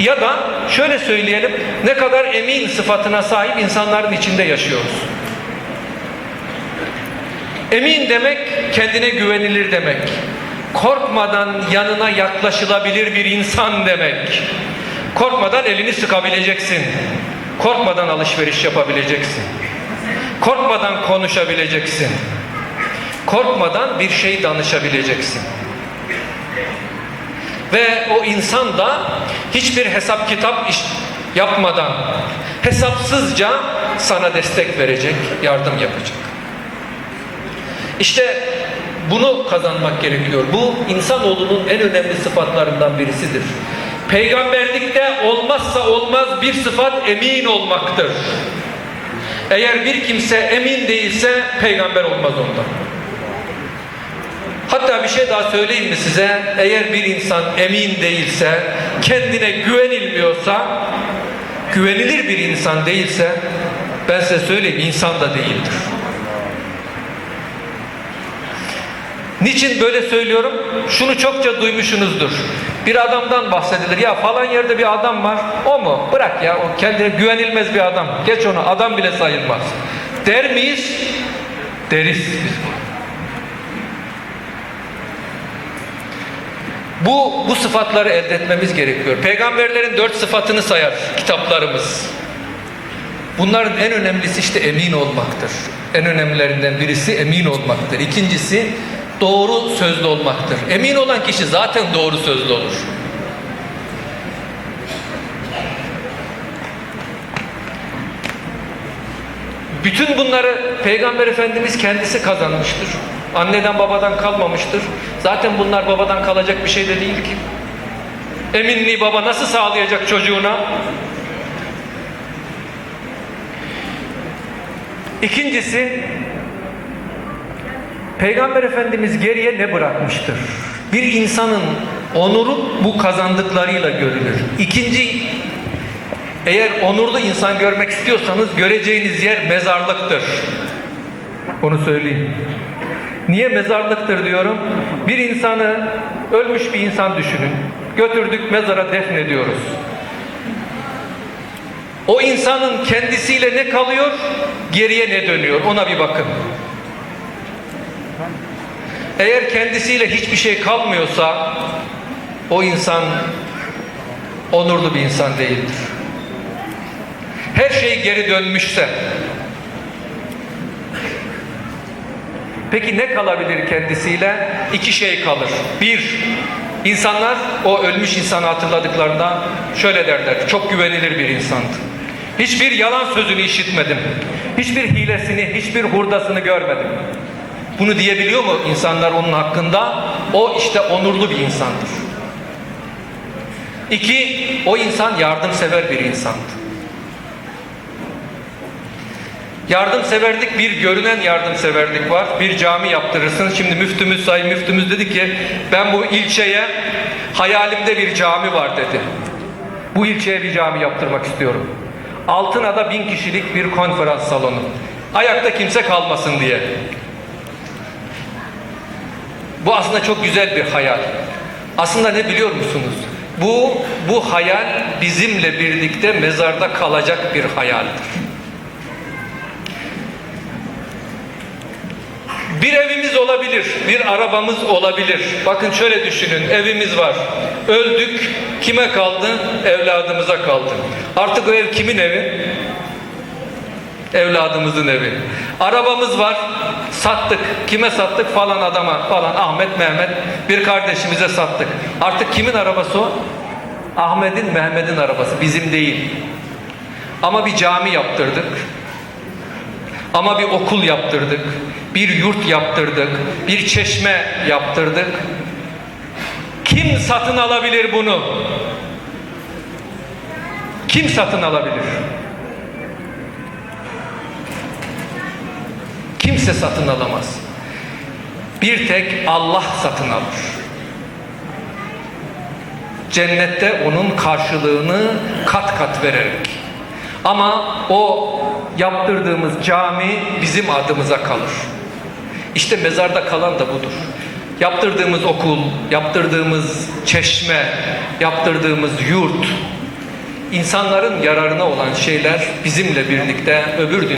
Ya da şöyle söyleyelim ne kadar emin sıfatına sahip insanların içinde yaşıyoruz. Emin demek kendine güvenilir demek. Korkmadan yanına yaklaşılabilir bir insan demek. Korkmadan elini sıkabileceksin. Korkmadan alışveriş yapabileceksin. Korkmadan konuşabileceksin. Korkmadan bir şey danışabileceksin. Ve o insan da hiçbir hesap kitap iş yapmadan hesapsızca sana destek verecek, yardım yapacak. İşte bunu kazanmak gerekiyor. Bu insanoğlunun en önemli sıfatlarından birisidir. Peygamberlikte olmazsa olmaz bir sıfat emin olmaktır. Eğer bir kimse emin değilse peygamber olmaz ondan. Hatta bir şey daha söyleyeyim mi size? Eğer bir insan emin değilse, kendine güvenilmiyorsa, güvenilir bir insan değilse, ben size söyleyeyim insan da değildir. Niçin böyle söylüyorum? Şunu çokça duymuşsunuzdur. Bir adamdan bahsedilir. Ya falan yerde bir adam var. O mu? Bırak ya. O kendine güvenilmez bir adam. Geç onu. Adam bile sayılmaz. Der miyiz? Deriz biz bunu. Bu, bu sıfatları elde etmemiz gerekiyor. Peygamberlerin dört sıfatını sayar kitaplarımız. Bunların en önemlisi işte emin olmaktır. En önemlilerinden birisi emin olmaktır. İkincisi doğru sözlü olmaktır. Emin olan kişi zaten doğru sözlü olur. Bütün bunları Peygamber Efendimiz kendisi kazanmıştır. Anneden babadan kalmamıştır. Zaten bunlar babadan kalacak bir şey de değil ki. Eminliği baba nasıl sağlayacak çocuğuna? İkincisi Peygamber Efendimiz geriye ne bırakmıştır? Bir insanın onuru bu kazandıklarıyla görülür. İkinci eğer onurlu insan görmek istiyorsanız göreceğiniz yer mezarlıktır. Onu söyleyeyim. Niye mezarlıktır diyorum? Bir insanı ölmüş bir insan düşünün. Götürdük mezara defnediyoruz. O insanın kendisiyle ne kalıyor? Geriye ne dönüyor? Ona bir bakın. Eğer kendisiyle hiçbir şey kalmıyorsa o insan onurlu bir insan değildir. Her şey geri dönmüşse Peki ne kalabilir kendisiyle? İki şey kalır. Bir, insanlar o ölmüş insanı hatırladıklarında şöyle derler. Çok güvenilir bir insandı. Hiçbir yalan sözünü işitmedim. Hiçbir hilesini, hiçbir hurdasını görmedim. Bunu diyebiliyor mu insanlar onun hakkında? O işte onurlu bir insandır. İki, o insan yardımsever bir insandı. Yardımseverlik bir görünen yardımseverlik var. Bir cami yaptırırsın. Şimdi müftümüz sayın müftümüz dedi ki ben bu ilçeye hayalimde bir cami var dedi. Bu ilçeye bir cami yaptırmak istiyorum. Altınada bin kişilik bir konferans salonu. Ayakta kimse kalmasın diye. Bu aslında çok güzel bir hayal. Aslında ne biliyor musunuz? Bu bu hayal bizimle birlikte mezarda kalacak bir hayaldir. Bir evimiz olabilir, bir arabamız olabilir. Bakın şöyle düşünün, evimiz var. Öldük, kime kaldı? Evladımıza kaldı. Artık o ev kimin evi? Evladımızın evi. Arabamız var, sattık. Kime sattık? Falan adama, falan Ahmet, Mehmet bir kardeşimize sattık. Artık kimin arabası o? Ahmet'in, Mehmet'in arabası, bizim değil. Ama bir cami yaptırdık. Ama bir okul yaptırdık, bir yurt yaptırdık, bir çeşme yaptırdık. Kim satın alabilir bunu? Kim satın alabilir? Kimse satın alamaz. Bir tek Allah satın alır. Cennette onun karşılığını kat kat vererek. Ama o yaptırdığımız cami bizim adımıza kalır. İşte mezarda kalan da budur. Yaptırdığımız okul, yaptırdığımız çeşme, yaptırdığımız yurt insanların yararına olan şeyler bizimle birlikte öbür dünya